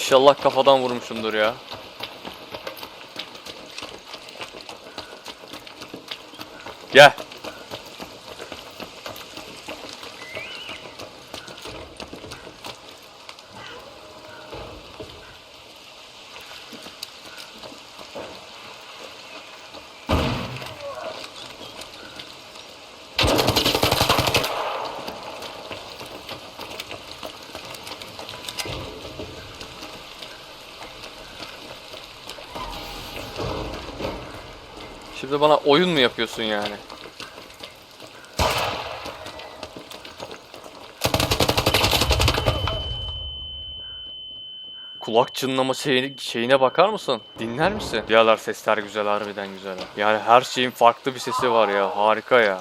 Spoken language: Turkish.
İnşallah kafadan vurmuşumdur ya. Gel. Şimdi bana oyun mu yapıyorsun yani? Kulak çınlama şeyine, şeyine bakar mısın? Dinler misin? Diyorlar sesler güzel harbiden güzel. Yani her şeyin farklı bir sesi var ya harika ya.